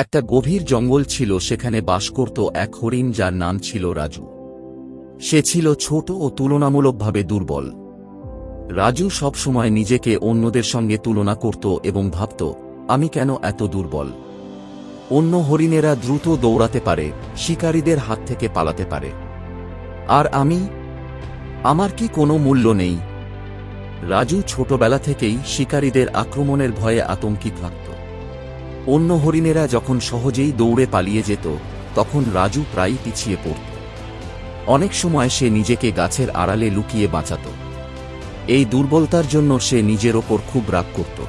একটা গভীর জঙ্গল ছিল সেখানে বাস করত এক হরিণ যার নাম ছিল রাজু। সে ছিল ছোট ও তুলনামূলকভাবে দুর্বল। রাজু সবসময় নিজেকে অন্যদের সঙ্গে তুলনা করত এবং ভাবত, আমি কেন এত দুর্বল? অন্য হরিণেরা দ্রুত দৌড়াতে পারে, শিকারীদের হাত থেকে পালাতে পারে। আর আমি? আমার কি কোনো মূল্য নেই? রাজু ছোটবেলা থেকেই শিকারীদের আক্রমণের ভয়ে আতঙ্কিত থাকত। অন্য হরিণেরা যখন সহজেই দৌড়ে পালিয়ে যেত, তখন রাজু প্রায়ই পিছিয়ে পড়ত। অনেক সময় সে নিজেকে গাছের আড়ালে লুকিয়ে বাঁচাত। এই দুর্বলতার জন্য সে নিজের ওপর খুব রাগ করত।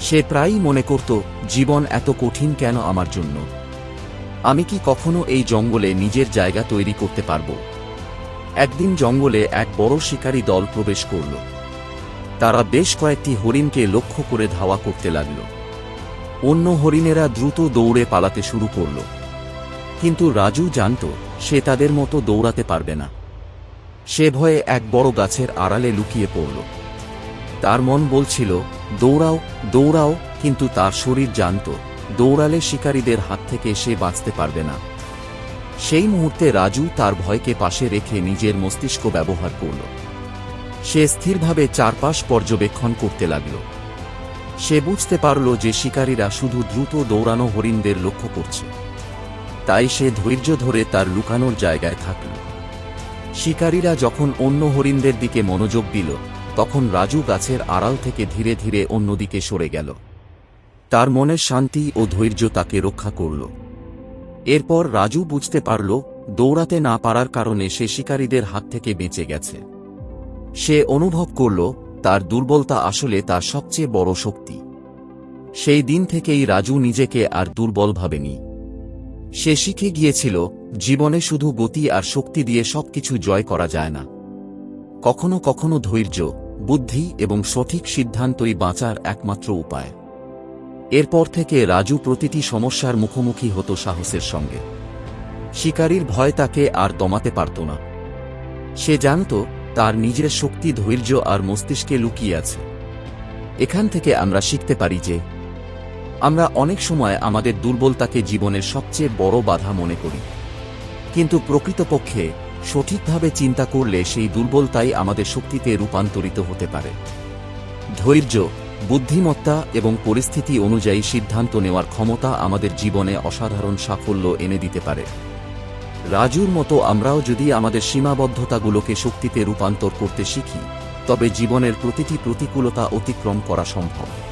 সে প্রায়ই মনে করত, জীবন এত কঠিন কেন আমার জন্য? আমি কি কখনো এই জঙ্গলে নিজের জায়গা তৈরি করতে পারব? একদিন জঙ্গলে এক বড় শিকারী দল প্রবেশ করল। তারা বেশ কয়েকটি হরিণকে লক্ষ্য করে ধাওয়া করতে লাগল। অন্য হরিণেরা দ্রুত দৌড়ে পালাতে শুরু করল। কিন্তু রাজু জানত সে তাদের মতো দৌড়াতে পারবে না। সে ভয়ে এক বড় গাছের আড়ালে লুকিয়ে পড়ল। তার মন বলছিল, দৌড়াও দৌড়াও। কিন্তু তার শরীর জানত, দৌড়ালে শিকারীদের হাত থেকে সে বাঁচতে পারবে না। সেই মুহূর্তে রাজু তার ভয়কে পাশে রেখে নিজের মস্তিষ্ক ব্যবহার করল। সে স্থিরভাবে চারপাশ পর্যবেক্ষণ করতে লাগল। সে বুঝতে পারল যে শিকারীরা শুধু দ্রুত দৌড়ানো হরিণদের লক্ষ্য করছে। তাই সে ধৈর্য ধরে তার লুকানোর জায়গায় থাকল। শিকারীরা যখন অন্য হরিণদের দিকে মনোযোগ দিল, তখন রাজু গাছের আড়াল থেকে ধীরে ধীরে অন্যদিকে সরে গেল। তার মনের শান্তি ও ধৈর্য তাকে রক্ষা করল। এরপর রাজু বুঝতে পারল, দৌড়াতে না পারার কারণে সে শিকারীদের হাত থেকে বেঁচে গেছে। সে অনুভব করল তার দুর্বলতা আসলে তার সবচেয়ে বড় শক্তি। সেই দিন থেকেই রাজু নিজেকে আর দুর্বল ভাবেনি। সে শিখে গিয়েছিল, জীবনে শুধু গতি আর শক্তি দিয়ে সবকিছু জয় করা যায় না। কখনো কখনো ধৈর্য, বুদ্ধি এবং সঠিক সিদ্ধান্তই বাঁচার একমাত্র উপায়। এরপর থেকে রাজু প্রতিটি সমস্যার মুখোমুখি হতো সাহসের সঙ্গে। শিকারীর ভয় তাকে আর দমাতে পারত না। সে জানত তার নিজের শক্তি, ধৈর্য আর মস্তিষ্কে লুকিয়ে আছে। এখান থেকে আমরা শিখতে পারি যে, আমরা অনেক সময় আমাদের দুর্বলতাকে জীবনের সবচেয়ে বড় বাধা মনে করি। কিন্তু প্রকৃতপক্ষে সঠিকভাবে চিন্তা করলে সেই দুর্বলতাই আমাদের শক্তিতে রূপান্তরিত হতে পারে। ধৈর্য, বুদ্ধিমত্তা এবং পরিস্থিতি অনুযায়ী সিদ্ধান্ত নেওয়ার ক্ষমতা আমাদের জীবনে অসাধারণ সাফল্য এনে দিতে পারে। রাজুর মতো আমরাও যদি আমাদের সীমাবদ্ধতাগুলোকে শক্তিতে রূপান্তর করতে শিখি, তবে জীবনের প্রতিটি প্রতিকূলতা অতিক্রম করা সম্ভব।